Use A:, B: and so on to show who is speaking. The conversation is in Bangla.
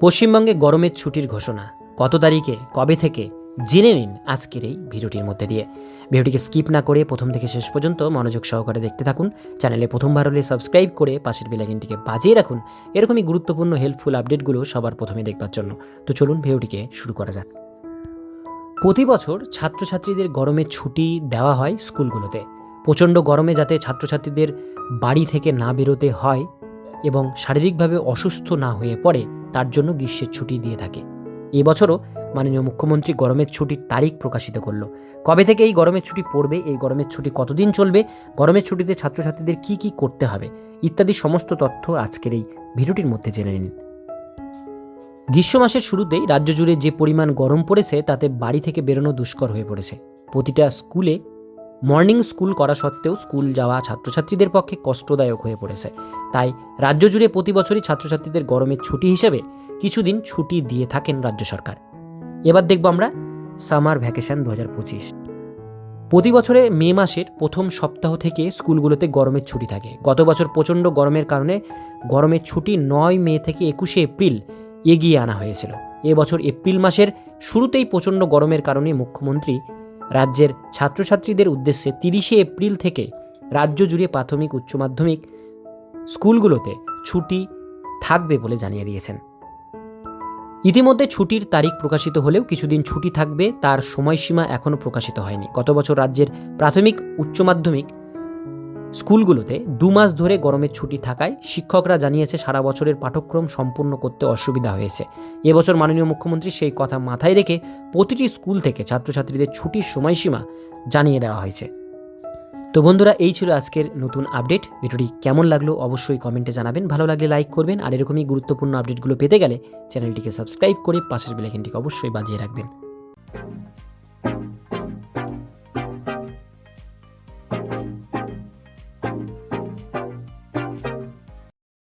A: পশ্চিমবঙ্গে গরমের ছুটির ঘোষণা। কত তারিখে, কবে থেকে? জেনে নিন আজকের এই ভিডিওটির মধ্যে দিয়ে। ভিডিওটিকে স্কিপ না করে প্রথম থেকে শেষ পর্যন্ত মনোযোগ সহকারে দেখতে থাকুন। চ্যানেলে প্রথমবার হলে সাবস্ক্রাইব করে পাশের বেলাইকিনটিকে বাজিয়ে রাখুন। এরকমই গুরুত্বপূর্ণ হেল্পফুল আপডেটগুলো সবার প্রথমে দেখবার জন্য। তো চলুন ভিডিওটিকে শুরু করা যাক। প্রতি বছর ছাত্রছাত্রীদের গরমের ছুটি দেওয়া হয় স্কুলগুলোতে। প্রচণ্ড গরমে যাতে ছাত্রছাত্রীদের বাড়ি থেকে না বেরোতে হয় এবং শারীরিকভাবে অসুস্থ না হয়ে পড়ে তার জন্য গ্রীষ্মের ছুটি দিয়ে থাকে। এবছরও মাননীয় মুখ্যমন্ত্রী গরমের ছুটির তারিখ প্রকাশিত করল। কবে থেকে এই গরমের ছুটি পড়বে, এই গরমের ছুটি কতদিন চলবে, গরমের ছুটিতে ছাত্রছাত্রীদের কি কি করতে হবে, ইত্যাদি সমস্ত তথ্য আজকের এই ভিডিওটির মধ্যে জেনে নিন। গ্রীষ্ম মাসের শুরুতেই রাজ্য জুড়ে যে পরিমাণ গরম পড়েছে, তাতে বাড়ি থেকে বেরোনো দুষ্কর হয়ে পড়েছে। প্রতিটা স্কুলে মর্নিং স্কুল করা সত্ত্বেও স্কুল যাওয়া ছাত্রছাত্রীদের পক্ষে কষ্টদায়ক হয়ে পড়েছে। তাই রাজ্য জুড়ে প্রতি বছরই ছাত্রছাত্রীদের গরমের ছুটি হিসেবে কিছুদিন ছুটি দিয়ে থাকেন রাজ্য সরকার। এবার দেখব আমরা সামার ভ্যাকেশন দু হাজার পঁচিশ। প্রতি বছরে মে মাসের প্রথম সপ্তাহ থেকে স্কুলগুলোতে গরমের ছুটি থাকে। গত বছর প্রচণ্ড গরমের কারণে গরমের ছুটি নয় মে থেকে একুশে এপ্রিল এগিয়ে আনা হয়েছিল। এবছর এপ্রিল মাসের শুরুতেই প্রচণ্ড গরমের কারণে মুখ্যমন্ত্রী রাজ্যের ছাত্রছাত্রীদের উদ্দেশ্যে তিরিশে এপ্রিল থেকে রাজ্য জুড়ে প্রাথমিক, উচ্চ মাধ্যমিক স্কুলগুলোতে ছুটি থাকবে বলে জানিয়ে দিয়েছেন। ইতিমধ্যে ছুটির তারিখ প্রকাশিত হলেও কিছুদিন ছুটি থাকবে, তার সময়সীমা এখনও প্রকাশিত হয়নি। গত বছর রাজ্যের প্রাথমিক, উচ্চ মাধ্যমিক স্কুলগুলোতে দু মাস ধরে গরমের ছুটি থাকায় শিক্ষকরা জানিয়েছে সারা বছরের পাঠ্যক্রম সম্পূর্ণ করতে অসুবিধা হয়েছে। এবছর মাননীয় মুখ্যমন্ত্রী সেই কথা মাথায় রেখে প্রতিটি স্কুল থেকে ছাত্রছাত্রীদের ছুটির সময়সীমা জানিয়ে দেওয়া হয়েছে। তো বন্ধুরা, এই ছিল আজকের নতুন আপডেট। ভিডিওটি কেমন লাগল অবশ্যই কমেন্টে জানাবেন। ভালো লাগলে লাইক করবেন আর এরকমই গুরুত্বপূর্ণ আপডেটগুলো পেতে গেলে চ্যানেলটিকে সাবস্ক্রাইব করে পাশের বেলাইকনটিকে অবশ্যই বাজিয়ে রাখবেন।